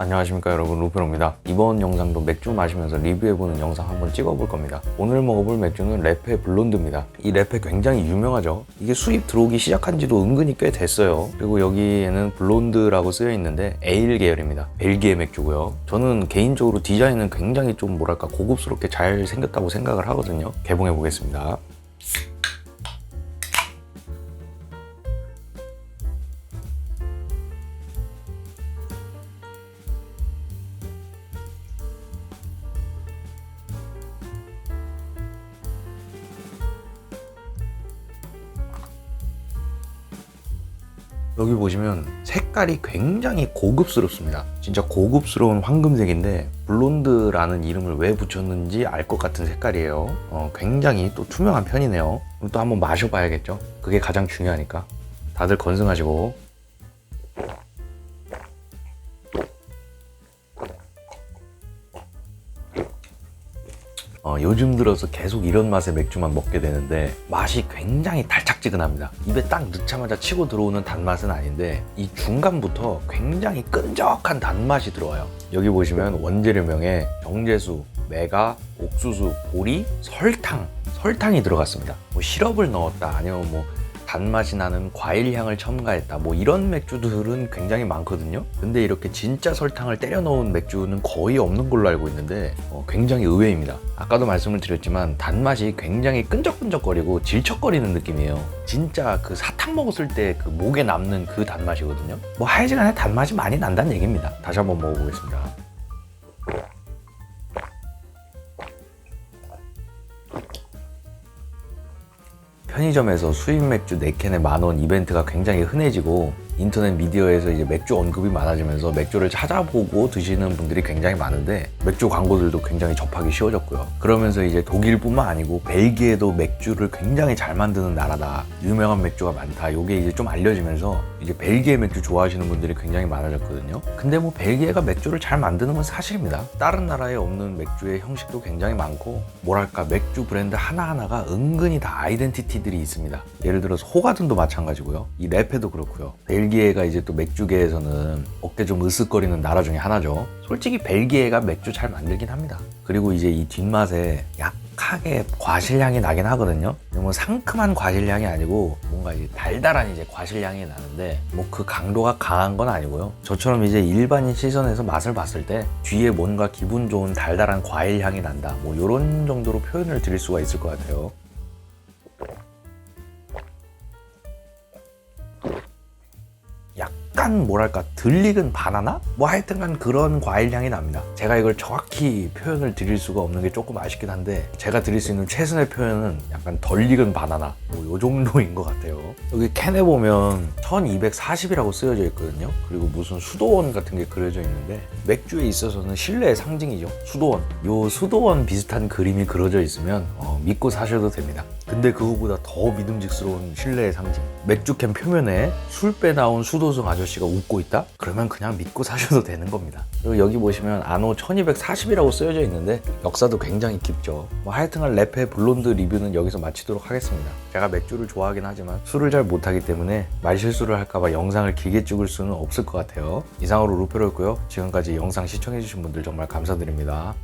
안녕하십니까 여러분. 루페로입니다. 이번 영상도 맥주 마시면서 리뷰해보는 영상 한번 찍어볼 겁니다. 오늘 먹어볼 맥주는 레페 블론드입니다. 이 레페 굉장히 유명하죠? 이게 수입 들어오기 시작한 지도 은근히 꽤 됐어요. 그리고 여기에는 블론드라고 쓰여 있는데 에일 계열입니다. 벨기에 맥주고요. 저는 개인적으로 디자인은 굉장히 좀 뭐랄까 고급스럽게 잘 생겼다고 생각을 하거든요. 개봉해 보겠습니다 여기 보시면 색깔이 굉장히 고급스럽습니다. 진짜 고급스러운 황금색인데 블론드라는 이름을 왜 붙였는지 알 것 같은 색깔이에요. 어, 굉장히 또 투명한 편이네요. 또 한번 마셔봐야겠죠? 그게 가장 중요하니까. 다들 건승하시고 어, 요즘 들어서 계속 이런 맛의 맥주만 먹게 되는데 맛이 굉장히 달짝지근합니다. 입에 딱 넣자마자 치고 들어오는 단맛은 아닌데 이 중간부터 굉장히 끈적한 단맛이 들어와요. 여기 보시면 원재료명에 정제수, 메가, 옥수수, 보리, 설탕, 설탕이 들어갔습니다. 뭐 시럽을 넣었다 아니면 뭐 단맛이 나는 과일 향을 첨가했다. 뭐 이런 맥주들은 굉장히 많거든요. 근데 이렇게 진짜 설탕을 때려 넣은 맥주는 거의 없는 걸로 알고 있는데 어, 굉장히 의외입니다. 아까도 말씀을 드렸지만 단맛이 굉장히 끈적끈적거리고 질척거리는 느낌이에요. 진짜 그 사탕 먹었을 때 그 목에 남는 그 단맛이거든요. 뭐 하여간에 단맛이 많이 난다는 얘기입니다. 다시 한번 먹어보겠습니다. 편의점에서 수입 맥주 4캔에 만원 이벤트가 굉장히 흔해지고 인터넷 미디어에서 이제 맥주 언급이 많아지면서 맥주를 찾아보고 드시는 분들이 굉장히 많은데 맥주 광고들도 굉장히 접하기 쉬워졌고요. 그러면서 이제 독일뿐만 아니고 벨기에도 맥주를 굉장히 잘 만드는 나라다. 유명한 맥주가 많다. 요게 이제 좀 알려지면서 이제 벨기에 맥주 좋아하시는 분들이 굉장히 많아졌거든요. 근데 뭐 벨기에가 맥주를 잘 만드는 건 사실입니다. 다른 나라에 없는 맥주의 형식도 굉장히 많고 뭐랄까 맥주 브랜드 하나하나가 은근히 다 아이덴티티들이 있습니다. 예를 들어서 호가든도 마찬가지고요. 이 레페도 그렇고요. 벨 기에가 이제 또 맥주계에서는 어깨 좀 으쓱거리는 나라 중에 하나죠. 솔직히 벨기에가 맥주 잘 만들긴 합니다. 그리고 이제 이 뒷맛에 약하게 과실향이 나긴 하거든요. 뭐 상큼한 과실향이 아니고 뭔가 이제 달달한 이제 과실향이 나는데 뭐 그 강도가 강한 건 아니고요. 저처럼 이제 일반인 시선에서 맛을 봤을 때 뒤에 뭔가 기분 좋은 달달한 과일 향이 난다. 뭐 이런 정도로 표현을 드릴 수가 있을 것 같아요. 약간 뭐랄까 덜 익은 바나나? 뭐 하여튼간 그런 과일 향이 납니다. 제가 이걸 정확히 표현을 드릴 수가 없는 게 조금 아쉽긴 한데 제가 드릴 수 있는 최선의 표현은 약간 덜 익은 바나나 뭐 요 정도인 것 같아요. 여기 캔에 보면 1240이라고 쓰여져 있거든요. 그리고 무슨 수도원 같은 게 그려져 있는데 맥주에 있어서는 신뢰의 상징이죠. 수도원. 요 수도원 비슷한 그림이 그려져 있으면 어, 믿고 사셔도 됩니다. 근데 그거보다 더 믿음직스러운 신뢰의 상징. 맥주캔 표면에 술 빼 나온 수도승 아저씨가 웃고 있다? 그러면 그냥 믿고 사셔도 되는 겁니다. 그리고 여기 보시면 안호 1240이라고 쓰여져 있는데 역사도 굉장히 깊죠. 뭐 하여튼간 랩의 블론드 리뷰는 여기서 마치도록 하겠습니다. 제가 맥주를 좋아하긴 하지만 술을 잘 못하기 때문에 말실수를 할까봐 영상을 길게 찍을 수는 없을 것 같아요. 이상으로 루페로였고요. 지금까지 영상 시청해주신 분들 정말 감사드립니다.